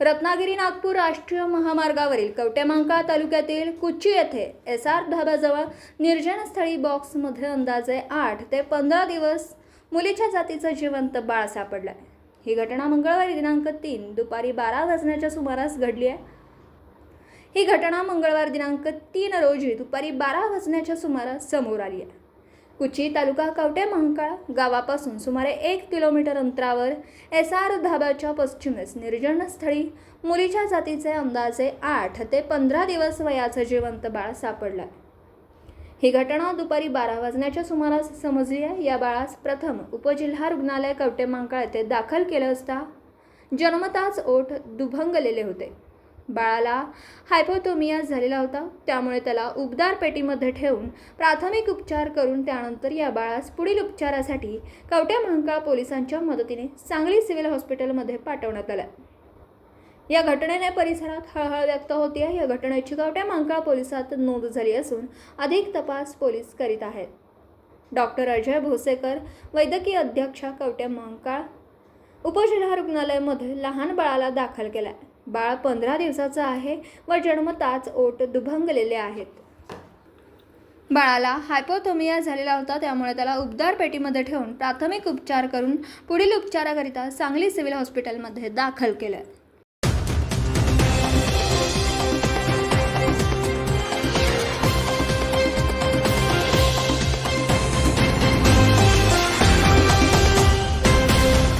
रत्नागिरी नागपूर राष्ट्रीय महामार्गावरील कवटेमांका तालुक्यातील कुची येथे एस आर धाब्याजवळ निर्जनस्थळी बॉक्समध्ये अंदाजे आठ ते पंधरा दिवस मुलीच्या जातीचं जिवंत बाळ सापडलंय. ही घटना मंगळवारी दिनांक तीन दुपारी बारा वाजण्याच्या सुमारास घडली आहे. ही घटना मंगळवार दिनांक तीन रोजी दुपारी बारा वाजण्याच्या सुमारास समोर आली आहे. कुची तालुका कवटे महांकाळ गावापासून सुमारे एक किलोमीटर अंतरावर एस आर धाब्याच्या पश्चिमेस निर्जनस्थळी मुलीच्या जातीचे अंदाजे आठ ते पंधरा दिवस वयाचं जिवंत बाळ सापडलं. ही घटना दुपारी बारा वाजण्याच्या सुमारास समजली आहे. या बाळास प्रथम उपजिल्हा रुग्णालय कवटे महांकाळ येथे दाखल केलं असता जन्मताच ओठ दुभंगलेले होते. बाळाला हायपोथोमिया झालेला होता. त्यामुळे त्याला उबदार पेटीमध्ये ठेवून प्राथमिक उपचार करून त्यानंतर या बाळास पुढील उपचारासाठी कवट्या महांकाळ पोलिसांच्या मदतीने सांगली सिव्हिल हॉस्पिटलमध्ये पाठवण्यात आलं. या घटनेने परिसरात हळहळ व्यक्त होती आहे. या घटनेची कवट्या महांकाळ पोलिसात नोंद झाली असून अधिक तपास पोलीस करीत आहेत. डॉक्टर अजय भोसेकर वैद्यकीय अध्यक्षा कवट्या महांकाळ उपजिल्हा रुग्णालयामध्ये लहान बाळाला दाखल केला आहे बाळ पंधरा दिवसाचं आहे व जन्मताच ओट दुभंगलेले आहेत. बाळाला हायपोथोमिया झालेला होता त्यामुळे त्याला उबदार पेटीमध्ये ठेवून प्राथमिक उपचार करून पुढील उपचाराकरिता सांगली सिव्हिल हॉस्पिटलमध्ये दाखल केलं.